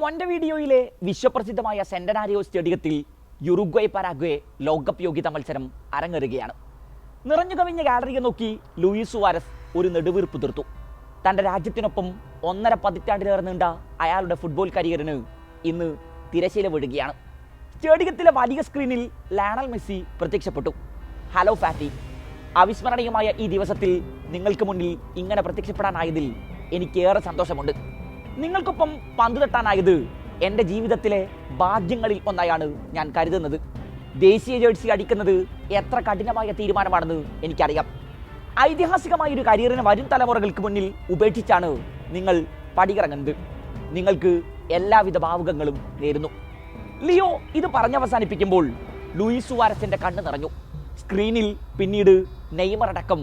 മൊണ്ടവീഡിയോയിലെ വിശ്വപ്രസിദ്ധമായ സെന്റനാരിയോ സ്റ്റേഡിയത്തിൽ Uruguay Paraguay ലോകകപ്പ് യോഗ്യതാ മത്സരം അരങ്ങേറുകയാണ്. നിറഞ്ഞു കവിഞ്ഞ ഗാലറിയെ നോക്കി ലൂയിസ് സുവാരസ് ഒരു നെടുവീർപ്പ് തീർത്തു. തന്റെ രാജ്യത്തിനൊപ്പം ഒന്നര പതിറ്റാണ്ടിലേറെ നീണ്ട അയാളുടെ ഫുട്ബോൾ കരിയറിന് ഇന്ന് തിരശീല വീഴുകയാണ്. സ്റ്റേഡിയത്തിലെ വലിയ സ്ക്രീനിൽ ലാണൽ മെസ്സി പ്രത്യക്ഷപ്പെട്ടു. ഹലോ ഫാറ്റി അവിസ്മരണീയമായ ഈ ദിവസത്തിൽ നിങ്ങൾക്ക് മുന്നിൽ ഇങ്ങനെ പ്രത്യക്ഷപ്പെടാനായതിൽ എനിക്കേറെ സന്തോഷമുണ്ട്. നിങ്ങൾക്കൊപ്പം പന്ത് തട്ടാനായത് എന്റെ ജീവിതത്തിലെ ഭാഗ്യങ്ങളിൽ ഒന്നായാണ് ഞാൻ കരുതുന്നത്. ദേശീയ ജേഴ്സി അടിക്കുന്നത് എത്ര കഠിനമായ തീരുമാനമാണെന്ന് എനിക്കറിയാം. ഐതിഹാസികമായ ഒരു കരിയറിന് വരും തലമുറകൾക്ക് മുന്നിൽ ഉപേക്ഷിച്ചാണ് നിങ്ങൾ പടിയിറങ്ങുന്നത്. നിങ്ങൾക്ക് എല്ലാവിധ ഭാവുകങ്ങളും നേരുന്നു. ലിയോ ഇത് പറഞ്ഞവസാനിപ്പിക്കുമ്പോൾ ലൂയിസ് സുവാരസിന്റെ കണ്ണ് നിറഞ്ഞു. സ്ക്രീനിൽ പിന്നീട് നെയ്മർ അടക്കം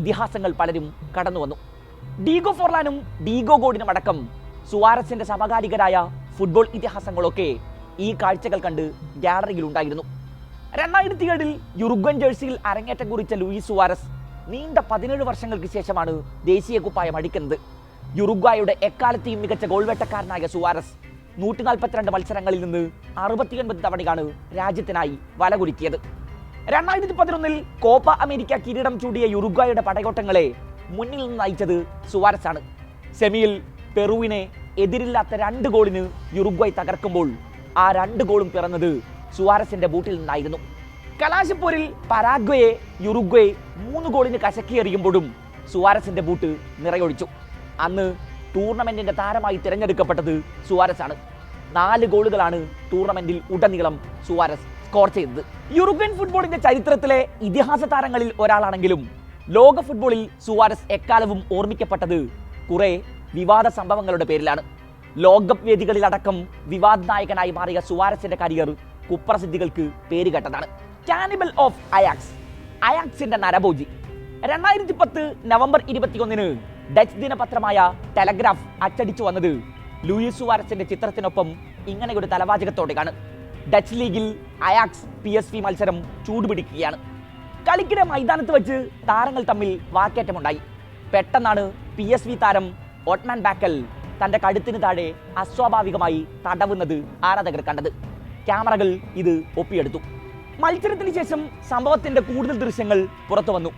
ഇതിഹാസങ്ങൾ പലരും കടന്നു വന്നു ഡീഗോ ഫോർലാനും ഡീഗോ ഗോഡിനും അടക്കം സുവാരസിന്റെ സമകാലികരായ ഫുട്ബോൾ ഇതിഹാസങ്ങളൊക്കെ ഈ കാഴ്ചകൾ കണ്ട് ഗാലറിയിൽ ഉണ്ടായിരുന്നു രണ്ടായിരത്തി ഏഴിൽ യുറുഗ്വൻ ജേഴ്സിയിൽ അരങ്ങേറ്റം കുറിച്ച ലൂയിസ് സുവാരസ് നീണ്ട പതിനേഴ് വർഷങ്ങൾക്ക് ശേഷമാണ് ദേശീയ കുപ്പായം അടിക്കുന്നത്. യുറുഗ്വായുടെ എക്കാലത്തെയും മികച്ച ഗോൾവേട്ടക്കാരനായ സുവാരസ് നൂറ്റി നാൽപ്പത്തിരണ്ട് മത്സരങ്ങളിൽ നിന്ന് അറുപത്തിയൊൻപത് തവണയാണ് രാജ്യത്തിനായി വലകുരുക്കിയത് രണ്ടായിരത്തി പതിനൊന്നിൽ കോപ്പ അമേരിക്ക കിരീടം ചൂടിയ യുറുഗ്വായുടെ പടയോട്ടങ്ങളെ മുന്നിൽ നിന്ന് നയിച്ചത് ആണ് സെമിയിൽ പെറുവിനെ എതിരില്ലാത്ത രണ്ട് ഗോളിന് യുറുഗ്വൈ തകർക്കുമ്പോൾ ആ രണ്ട് ഗോളും പിറന്നത് സുവാരസിന്റെ ബൂട്ടിൽ നിന്നായിരുന്നു. കലാശപ്പോരിൽ പരാഗ്വയെ യുറുഗ്വേ മൂന്ന് ഗോളിന് കശക്കിയെറിയുമ്പോഴും സുവാരസിന്റെ ബൂട്ട് നിറയൊഴിച്ചു. അന്ന് ടൂർണമെന്റിന്റെ താരമായി തിരഞ്ഞെടുക്കപ്പെട്ടത് സുവാരസ് ആണ് നാല് ഗോളുകളാണ് ടൂർണമെന്റിൽ ഉടനീളം സുവാരസ് സ്കോർ ചെയ്തത്. യൂറോപ്യൻ ഫുട്ബോളിന്റെ ചരിത്രത്തിലെ ഇതിഹാസ താരങ്ങളിൽ ഒരാളാണെങ്കിലും ലോക ഫുട്ബോളിൽ സുവാരസ് എക്കാലവും ഓർമ്മിക്കപ്പെട്ടത് കുറെ വിവാദ സംഭവങ്ങളുടെ പേരിലാണ്. ലോകകപ്പ് വേദികളിലടക്കം വിവാദ നായകനായി മാറിയ സുവാരസിന്റെ കരിയർ കുപ്രസിദ്ധികൾക്ക് പേരുകേട്ടതാണ് കാനിബൽ ഓഫ് അയാക്സ് അയാക്സിന്റെ നരഭോജി. രണ്ടായിരത്തി പത്ത് നവംബർ ഇരുപത്തിയൊന്നിന് ഡച്ച് ദിനപത്രമായ ടെലഗ്രാഫ് അച്ചടിച്ചു വന്നത് ലൂയിസ് സുവാരസിന്റെ ചിത്രത്തിനൊപ്പം ഇങ്ങനെയൊരു തലവാചകത്തോടെയാണ്. ഡച്ച് ലീഗിൽ അയാക്സ് പി എസ് വി മത്സരം ചൂടുപിടിക്കുകയാണ്. കളിക്കിടെ മൈതാനത്ത് വെച്ച് താരങ്ങൾ തമ്മിൽ വാക്കേറ്റമുണ്ടായി. പെട്ടെന്നാണ് പി എസ് വി താരം ഓട്ട്മാൻ ബാക്കൽ തന്റെ കഴുത്തിന് താഴെ അസ്വാഭാവികമായി തടവുന്നത് ആരാധകർ കണ്ടത്. ക്യാമറകൾ ഇത് ഒപ്പിയെടുത്തു. മത്സരത്തിന് ശേഷം സംഭവത്തിന്റെ കൂടുതൽ ദൃശ്യങ്ങൾ പുറത്തു വന്നു.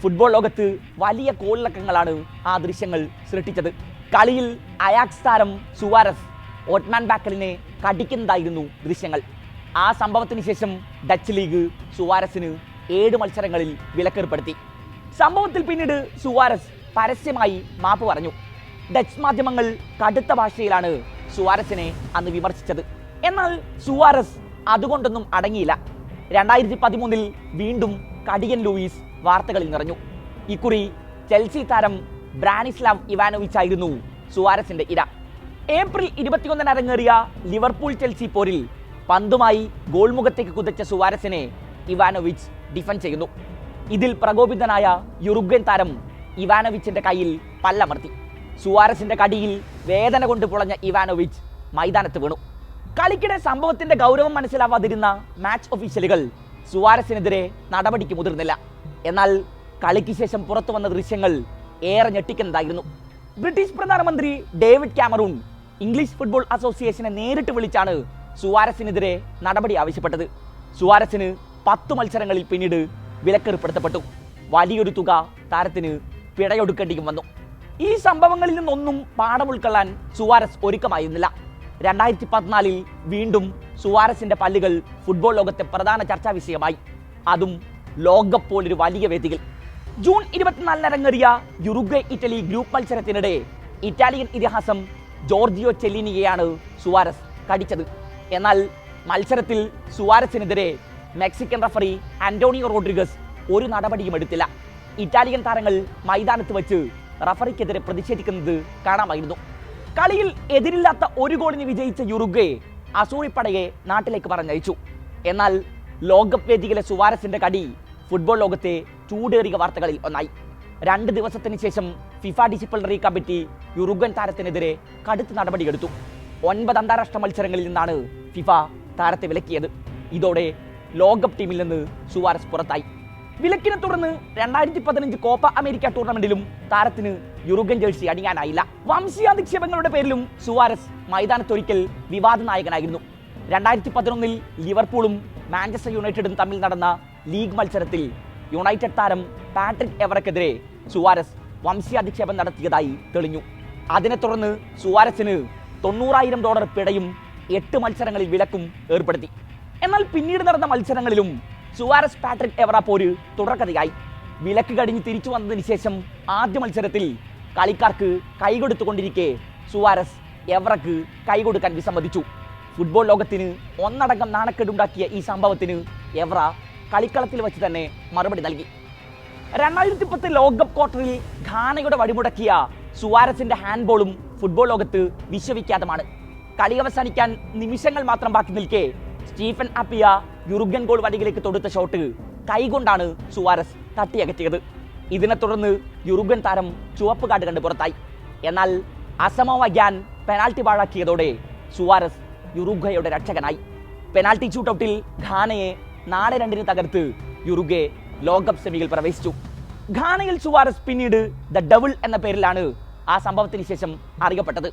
ഫുട്ബോൾ ലോകത്ത് വലിയ കോളിളക്കങ്ങളാണ് ആ ദൃശ്യങ്ങൾ സൃഷ്ടിച്ചത്. കളിയിൽ അയാക്സ് താരം സുവാരസ് ഓട്ട്മാൻ ബാക്കലിനെ കടിക്കുന്നതായിരുന്നു ദൃശ്യങ്ങൾ. ആ സംഭവത്തിന് ശേഷം ഡച്ച് ലീഗ് സുവാരസിന് ഏഴ് മത്സരങ്ങളിൽ വിലക്കേർപ്പെടുത്തി. സംഭവത്തിൽ പിന്നീട് സുവാരസ് പരസ്യമായി മാപ്പ് പറഞ്ഞു. ഡച്ച് മാധ്യമങ്ങൾ കടുത്ത ഭാഷയിലാണ് സുവാരസിനെ അന്ന് വിമർശിച്ചത്. എന്നാൽ സുവാരസ് അതുകൊണ്ടൊന്നും അടങ്ങിയില്ല. രണ്ടായിരത്തി പതിമൂന്നിൽ വീണ്ടും കടിയൻ ലൂയിസ് വാർത്തകളിൽ നിറഞ്ഞു. ഇക്കുറി ചെൽസി താരം ബ്രാനിസ്ലാവ് ഇവാനോവിച്ച് ആയിരുന്നു സുവാരസിന്റെ ഇര. ഏപ്രിൽ ഇരുപത്തിയൊന്നിന് അരങ്ങേറിയ ലിവർപൂൾ ചെൽസി പോരിൽ പന്തുമായി ഗോൾമുഖത്തേക്ക് കുതിച്ച സുവാരസിനെ ഇവാനോവിച്ച് ഡിഫൻഡ് ചെയ്യുന്നു. ഇതിൽ പ്രകോപിതനായ യുറുഗ്വൻ താരം ഇവാനോവിച്ചിന്റെ കയ്യിൽ പല്ലമർത്തി. സുവാരസിന്റെ കടിയിൽ വേദന കൊണ്ട് പുളഞ്ഞ ഇവാനോവിച്ച് മൈതാനത്ത് വീണു. കളിക്കിടെ സംഭവത്തിന്റെ ഗൗരവം മനസ്സിലാവാതിരുന്ന മാച്ച് ഒഫീഷ്യലുകൾ സുവാരസിനെതിരെ നടപടിക്ക് മുതിർന്നില്ല. എന്നാൽ കളിക്ക് ശേഷം പുറത്തു വന്ന ദൃശ്യങ്ങൾ ഏറെ ഞെട്ടിക്കുന്നതായിരുന്നു. ബ്രിട്ടീഷ് പ്രധാനമന്ത്രി ഡേവിഡ് ക്യാമറൂൺ ഇംഗ്ലീഷ് ഫുട്ബോൾ അസോസിയേഷനെ നേരിട്ട് വിളിച്ചാണ് സുവാരസിനെതിരെ നടപടി ആവശ്യപ്പെട്ടത്. സുവാരസിന് പത്ത് മത്സരങ്ങളിൽ പിന്നീട് വിലക്കേർപ്പെടുത്തപ്പെട്ടു. വലിയൊരു തുക താരത്തിന് പിഴയൊടുക്കേണ്ടിയും വന്നു. ഈ സംഭവങ്ങളിൽ നിന്നൊന്നും പാഠം ഉൾക്കൊള്ളാൻ സുവാരസ് ഒരുക്കമായിരുന്നില്ല. രണ്ടായിരത്തി പതിനാലിൽ വീണ്ടും സുവാരസിന്റെ പല്ലുകൾ ഫുട്ബോൾ ലോകത്തെ പ്രധാന ചർച്ചാ വിഷയമായി. അതും ലോകകപ്പ് ഒരു വലിയ വേദിയിൽ. ജൂൺ ഇരുപത്തിനാലിന് അരങ്ങേറിയ യുറുഗ്വേ ഇറ്റലി ഗ്രൂപ്പ് മത്സരത്തിനിടെ ഇറ്റാലിയൻ ഇതിഹാസം ജോർജിയോ ചെല്ലിനിയെയാണ് സുവാരസ് കടിച്ചത്. എന്നാൽ മത്സരത്തിൽ സുവാരസിനെതിരെ മെക്സിക്കൻ റഫറി ആന്റോണിയോ റോഡ്രിഗസ് ഒരു നടപടിയും എടുത്തില്ല. ഇറ്റാലിയൻ താരങ്ങൾ മൈതാനത്ത് വെച്ച് റഫറിക്കെതിരെ പ്രതിഷേധിക്കുന്നത് കാണാമായിരുന്നു. കളിയിൽ എതിരില്ലാത്ത ഒരു ഗോളിന് വിജയിച്ച യുറുഗെ അസൂറിപ്പടയെ നാട്ടിലേക്ക് പറഞ്ഞയച്ചു. എന്നാൽ ലോകകപ്പ് വേദിയിലെ സുവാരസിന്റെ കടി ഫുട്ബോൾ ലോകത്തെ ചൂടേറിയ വാർത്തകളിൽ ഒന്നായി. രണ്ട് ദിവസത്തിന് ശേഷം ഫിഫ ഡിസിപ്ലിനറി കമ്മിറ്റി യുറുഗൻ താരത്തിനെതിരെ കടുത്ത നടപടിയെടുത്തു. ഒൻപത് അന്താരാഷ്ട്ര മത്സരങ്ങളിൽ നിന്നാണ് ഫിഫ താരത്തെ വിലക്കിയത്. ഇതോടെ ലോകകപ്പ് ടീമിൽ നിന്ന് സുവാരസ് പുറത്തായി. വിലക്കിനെ തുടർന്ന് രണ്ടായിരത്തി പതിനഞ്ച് കോപ്പ അമേരിക്ക ടൂർണമെന്റിലും താരത്തിന് യുറുഗൻ ജേഴ്സി അണിയാനായില്ല. വംശീയാധിക്ഷേപങ്ങളുടെ പേരിലും സുവാരസ് മൈതാനത്തൊരിക്കൽ വിവാദ നായകനായിരുന്നു. രണ്ടായിരത്തി പതിനൊന്നിൽ ലിവർപൂളും മാഞ്ചസ്റ്റർ യുണൈറ്റഡും തമ്മിൽ നടന്ന ലീഗ് മത്സരത്തിൽ യുണൈറ്റഡ് താരം പാട്രിക് എവറക്കെതിരെ സുവാരസ് വംശീയാധിക്ഷേപം നടത്തിയതായി തെളിഞ്ഞു. അതിനെ തുടർന്ന് സുവാരസിന് തൊണ്ണൂറായിരം ഡോളർ പിഴയും എട്ട് മത്സരങ്ങളിൽ വിലക്കും ഏർപ്പെടുത്തി. എന്നാൽ പിന്നീട് നടന്ന മത്സരങ്ങളിലും സുവാരസ് പാട്രിക് എവറ പോര് തുടർക്കഥയായി. വിലക്ക് കടിഞ്ഞ് തിരിച്ചു വന്നതിന് ശേഷം ആദ്യ മത്സരത്തിൽ കളിക്കാർക്ക് കൈകൊടുത്തുകൊണ്ടിരിക്കെ സുവാരസ് എവറക്ക് കൈകൊടുക്കാൻ വിസമ്മതിച്ചു. ഫുട്ബോൾ ലോകത്തിന് ഒന്നടങ്കം നാണക്കേടുണ്ടാക്കിയ ഈ സംഭവത്തിന് എവറ കളിക്കളത്തിൽ വെച്ച് തന്നെ മറുപടി നൽകി. രണ്ടായിരത്തി പത്ത് ലോകകപ്പ് ക്വാർട്ടറിൽ ഘാനയുടെ വഴിമുടക്കിയ സുവാരസിന്റെ ഹാൻഡ്ബോളും ഫുട്ബോൾ ലോകത്ത് വിശ്വവിഖ്യാതമാണ്. കളി അവസാനിക്കാൻ നിമിഷങ്ങൾ മാത്രം ബാക്കി നിൽക്കെ സ്റ്റീഫൻ അപ്പിയ യുറുഗൻ ഗോൾ വടികിലേക്ക് തൊടുത്ത ഷോട്ട് കൈകൊണ്ടാണ് സുവാരസ് തട്ടിയകറ്റിയത് ഇതിനെ തുടർന്ന് യുറുഗൻ താരം ചുവപ്പ് കാർഡ് കണ്ട് പുറത്തായി. എന്നാൽ അസമോവ ഗ്യാൻ പെനാൽറ്റി പാഴാക്കിയതോടെ സുവാരസ് യുറുഗയുടെ രക്ഷകനായി. പെനാൽറ്റി ഷൂട്ടൌട്ടിൽ ഘാനയെ നാല് രണ്ടിന് തകർത്ത് യുറുഗെ ലോകകപ്പ് സെമിയിൽ പ്രവേശിച്ചു. ഘാനയിൽ സുവാരസ് പിന്നീട് ദ ഡബിൾ എന്ന പേരിലാണ് ആ സംഭവത്തിന് ശേഷം അറിയപ്പെട്ടത്.